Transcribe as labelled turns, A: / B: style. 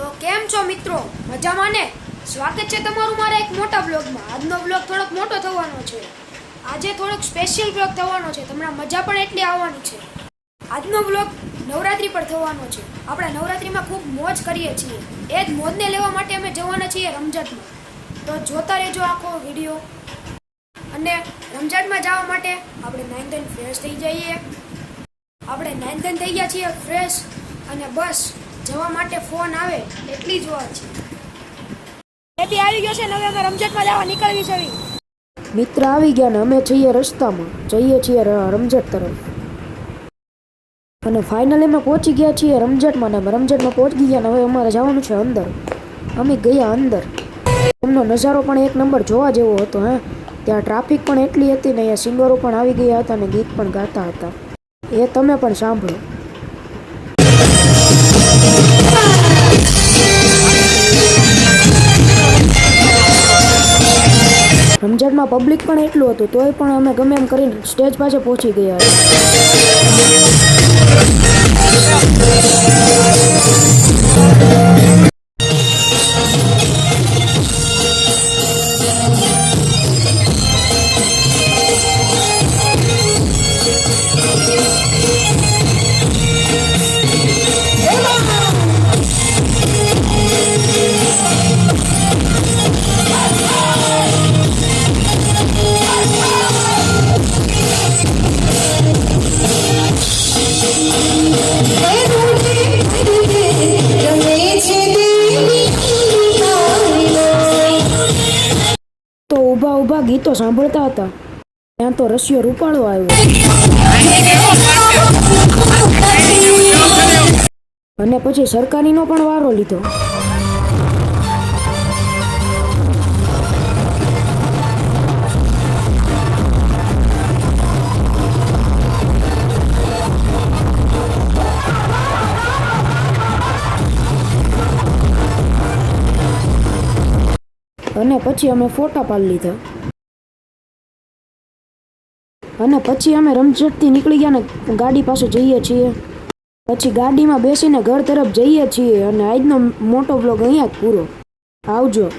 A: તો કેમ છો મિત્રો? મજામાં ને? સ્વાગત છે તમારું મારા એક મોટા બ્લોગમાં આજનો બ્લોગ થોડોક મોટો થવાનો છે. આજે થોડોક સ્પેશિયલ બ્લોગ થવાનો છે. તમને મજા પણ એટલી આવવાની છે. આજનો બ્લોગ નવરાત્રી પર થવાનો છે. આપણે નવરાત્રીમાં ખૂબ મોજ કરીએ છીએ. એ જ મોજને લેવા માટે અમે જવાના છીએ રમઝટમાં તો જોતા રહેજો આખો વીડિયો. અને રમઝટમાં જવા માટે આપણે નાઇન ટેન ફ્રેશ થઈ જઈએ. આપણે નાઇન થઈ ગયા છીએ ફ્રેશ અને બસ. જવા માટે ફોન આવે એટલી જ વાત છે. બેબી આવી ગયો છે ને હવે અમે રમઝટમાં જવા નીકળવી છે
B: મિત્ર આવી ગયા ને અમે જઈએ રસ્તામાં જઈએ છીએ રમઝટ તરફ. અને ફાઇનલી અમે પહોંચી ગયા છીએ રમઝટમાં ને અમે રમઝટમાં પહોંચી ગયા ને હવે અમારે જવાનું છે અંદર. અમે ગયા અંદર. એમનો નજારો પણ એક નંબર જોવા જેવો હતો હે. ત્યાં ટ્રાફિક પણ એટલી હતી ને અહીંયા સિંગરો પણ આવી ગયા હતા ને ગીત પણ ગાતા હતા. એ તમે પણ સાંભળો. રમઝાનમાં પબ્લિક પણ એટલું હતું, તોય પણ અમે ગમે એમ કરીને સ્ટેજ પાસે પહોંચી ગયા. તો ઊભા ઊભા ગીતો સાંભળતા હતા. ત્યાં તો રશિયો રૂપાળો આવ્યો. અને પછી સરકારીનો પણ વારો લીધો. અને પછી અમે ફોટા પાડી લીધા. અને પછી અમે રમઝટથી નીકળી ગયા ને ગાડી પાસે જઈએ છીએ. પછી ગાડીમાં બેસીને ઘર તરફ જઈએ છીએ અને આજનો મોટો બ્લોગ અહીંયા જ પૂરો. આવજો.